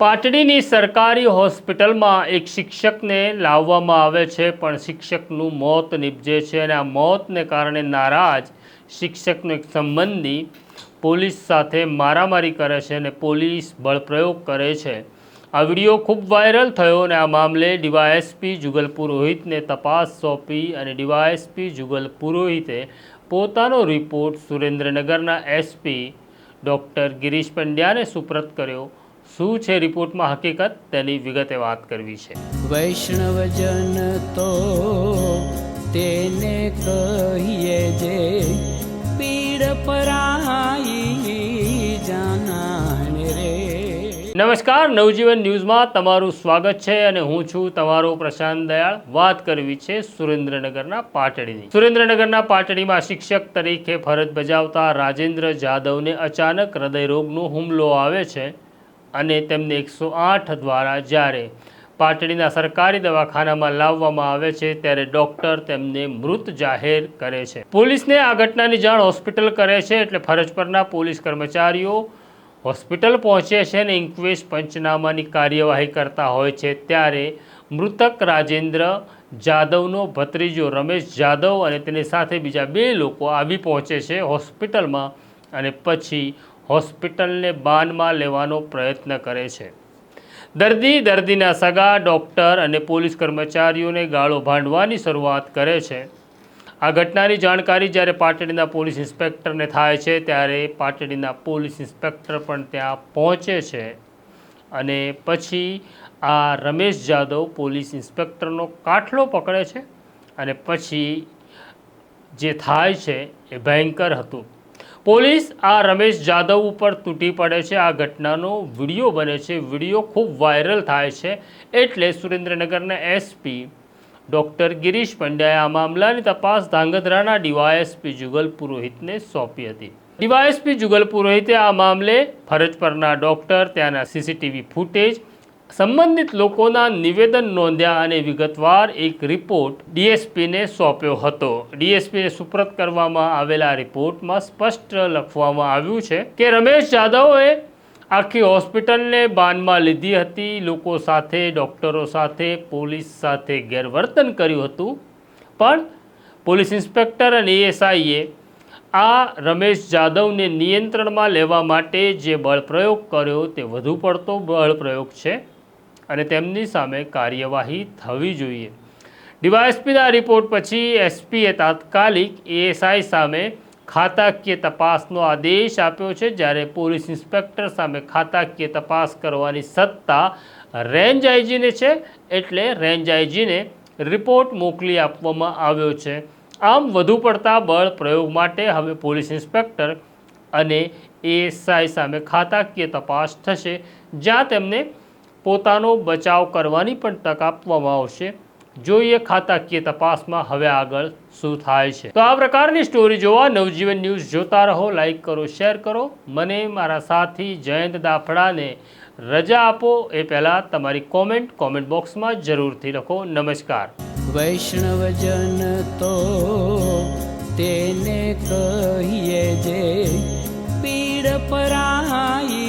પાટડીની સરકારી હોસ્પિટલમાં એક શિક્ષકને લાવવામાં આવે છે, પણ શિક્ષકનું મોત નીપજે છે અને આ મોતને કારણે નારાજ શિક્ષકનો એક સંબંધી પોલીસ સાથે મારામારી કરે છે અને પોલીસ બળપ્રયોગ કરે છે. આ વીડિયો ખૂબ વાયરલ થયો અને આ મામલે ડીવાયએસપી જુગલ પુરોહિતને તપાસ સોંપી અને ડીવાયએસપી જુગલ પુરોહિતે પોતાનો રિપોર્ટ સુરેન્દ્રનગરના એસપી ડૉક્ટર ગિરીશ પંડ્યાને સુપ્રત કર્યો. શું છે રિપોર્ટમાં હકીકત? તેની વિગતે વાત કરવી છે. વૈષ્ણવજન તો તેને કહીએ જે પીડ પરાઈ જાનાને રે. નમસ્કાર નવજીવન ન્યૂઝમાં તમારું સ્વાગત છે અને હું છું તમારો પ્રશાંત દયાળ. વાત કરવી છે સુરેન્દ્રનગરના પાટડીની. સુરેન્દ્રનગરના પાટડીમાં શિક્ષક તરીકે ફરજ બજાવતા રાજેન્દ્ર જાદવને અચાનક હૃદયરોગનો હુમલો આવે છે. અને તેમને એકસો આઠ દ્વારા જ્યારે પાટડીના સરકારી દવાખાનામાં લાવવામાં આવે છે, ત્યારે ડૉક્ટર તેમને મૃત જાહેર કરે છે. પોલીસને આ ઘટનાની જાણ હોસ્પિટલ કરે છે, એટલે ફરજ પરના પોલીસ કર્મચારીઓ હોસ્પિટલ પહોંચે છે અને ઇન્ક્વેસ્ટ પંચનામાની કાર્યવાહી કરતા હોય છે. ત્યારે મૃતક રાજેન્દ્ર જાદવનો ભત્રીજો રમેશ જાદવ અને તેની સાથે બીજા બે લોકો આવી પહોંચે છે હોસ્પિટલમાં અને પછી હોસ્પિટલને બાનમાં લેવાનો પ્રયત્ન કરે છે. દર્દી દર્દીના સગા, ડૉક્ટર અને પોલીસ કર્મચારીઓને ગાળો ભાંડવાની શરૂઆત કરે છે. આ ઘટનાની જાણકારી જ્યારે પાટડીના પોલીસ ઇન્સ્પેક્ટરને થાય છે, ત્યારે પાટડીના પોલીસ ઇન્સ્પેક્ટર પણ ત્યાં પહોંચે છે અને પછી આ રમેશ જાદવ પોલીસ ઇન્સ્પેક્ટરનો કાટલો પકડે છે અને પછી જે થાય છે એ ભયંકર હતું. પોલીસ આ રમેશ જાદવ ઉપર તૂટી પડે છે. આ ઘટનાનો વીડિયો બને છે. વીડિયો ખૂબ વાયરલ થાય છે એટલે સુરેન્દ્રનગરના એસપી ડૉક્ટર ગિરીશ પંડ્યાએ આ મામલાની તપાસ ધાંગધ્રાના ડીવાયએસપી જુગલ પુરોહિતને સોંપી હતી. ડીવાયએસપી જુગલ પુરોહિતે આ મામલે ફરજ પરના ડૉક્ટર, ત્યાંના સીસીટીવી ફૂટેજ સંબંધિત લોકોના નિવેદન નોંધ્યા અને વિગતવાર એક રિપોર્ટ ડીએસપીને સોંપ્યો હતો. ડીએસપીને સુપ્રત કરવામાં આવેલા રિપોર્ટમાં સ્પષ્ટ લખવામાં આવ્યું છે કે રમેશ જાદવે આખી હોસ્પિટલને બાનમાં લીધી હતી. લોકો સાથે, ડૉક્ટરો સાથે, પોલીસ સાથે ગેરવર્તન કર્યું હતું. પણ પોલીસ ઇન્સ્પેક્ટર અને એએસઆઈએ આ રમેશ જાદવને નિયંત્રણમાં લેવા માટે જે બળપ્રયોગ કર્યો તે વધુ પડતો બળપ્રયોગ છે. અને તેમની સામે કાર્યવાહી થવી જોઈએ. ડીવાયએસપીના રિપોર્ટ પછી એસપીએ તાત્કાલિક એએસઆઈ સામે ખાતાકીય તપાસનો આદેશ આપ્યો છે, જ્યારે પોલીસ ઇન્સ્પેક્ટર સામે ખાતાકીય તપાસ કરવાની સત્તા રેન્જ આઈજીને છે, એટલે રેન્જ આઈજીને રિપોર્ટ મોકલી આપવામાં આવ્યો છે. આમ વધુ પડતા બળ પ્રયોગ માટે હવે પોલીસ ઇન્સ્પેક્ટર અને એએસઆઈ સામે ખાતાકીય તપાસ થશે, જ્યાં તેમને પોતાનો બચાવ કરવાની પણ તક આપવામાં આવશે. જોઈએ ખાતાકીય તપાસમાં હવે આગળ શું થાય છે. તો આ પ્રકારની સ્ટોરી જોવા નવજીવન ન્યૂઝ જોતા રહો, લાઈક કરો, શેર કરો. મને, મારા સાથી જયંત દાફડાને રજા આપો એ પહેલાં તમારી કોમેન્ટ કોમેન્ટ બોક્સમાં જરૂરથી લખો. નમસ્કાર. વૈષ્ણવજન તો તેને કહીએ જે પીડ પરાઈ